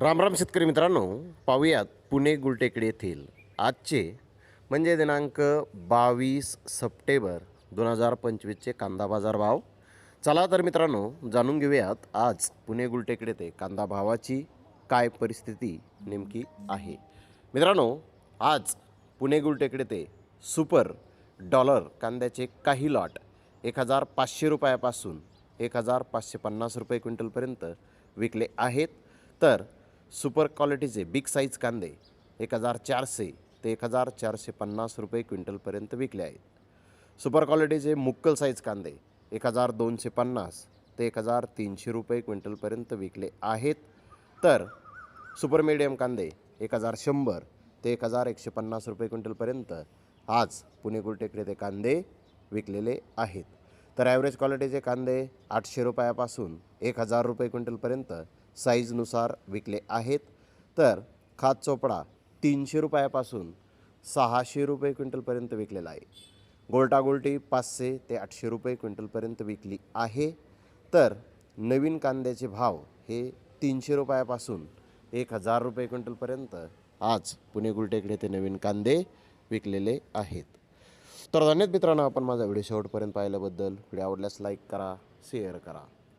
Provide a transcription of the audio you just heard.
रामराम शेतकरी मित्रांनो पाहूयात पुणे गुलटेकडे येथील आजचे म्हणजे दिनांक बावीस सप्टेंबर दोन हजार पंचवीसचे कांदा बाजार भाव. चला तर मित्रांनो जाणून घेऊयात आज पुणे गुलटेकडे ते कांदा भावाची काय परिस्थिती नेमकी आहे. मित्रांनो आज पुणे गुलटेकडे ते सुपर डॉलर कांद्याचे काही लॉट एक हजार पाचशे रुपयापासून एक हजार पाचशे पन्नास रुपये क्विंटलपर्यंत विकले आहेत. तर सुपर क्वालिटीचे बिग साईज कांदे एक हजार चारशे ते एक हजार चारशे पन्नास रुपये क्विंटलपर्यंत विकले आहेत. सुपर क्वालिटीचे मुक्कल साईज कांदे एक हजार दोनशे पन्नास ते एक हजार तीनशे रुपये क्विंटलपर्यंत विकले आहेत. तर सुपर मिडियम कांदे एक हजार शंभर ते एक हजार एकशे पन्नास रुपये क्विंटलपर्यंत आज पुणे गुलटेकडे ते कांदे विकलेले आहेत. तर ॲव्हरेज क्वालिटीचे कांदे आठशे रुपयापासून एक हजार रुपये क्विंटलपर्यंत साईजनुसार विकले आहेत. तर खात चोपडा तीनशे रुपयापासून सहाशे रुपये क्विंटलपर्यंत विकलेला आहे. गोल्टा गोल्टी पाचशे ते आठशे रुपये क्विंटलपर्यंत विकली आहे. तर नवीन कांद्याचे भाव हे तीनशे रुपयापासून एक हजार रुपये क्विंटलपर्यंत आज पुणे गुलटेकडे ते नवीन कांदे विकलेले आहेत. तर धन्यवाद मित्रांनो आपण माझा व्हिडिओ शेवटपर्यंत पाहिल्याबद्दल. व्हिडिओ आवडल्यास लाईक करा शेअर करा.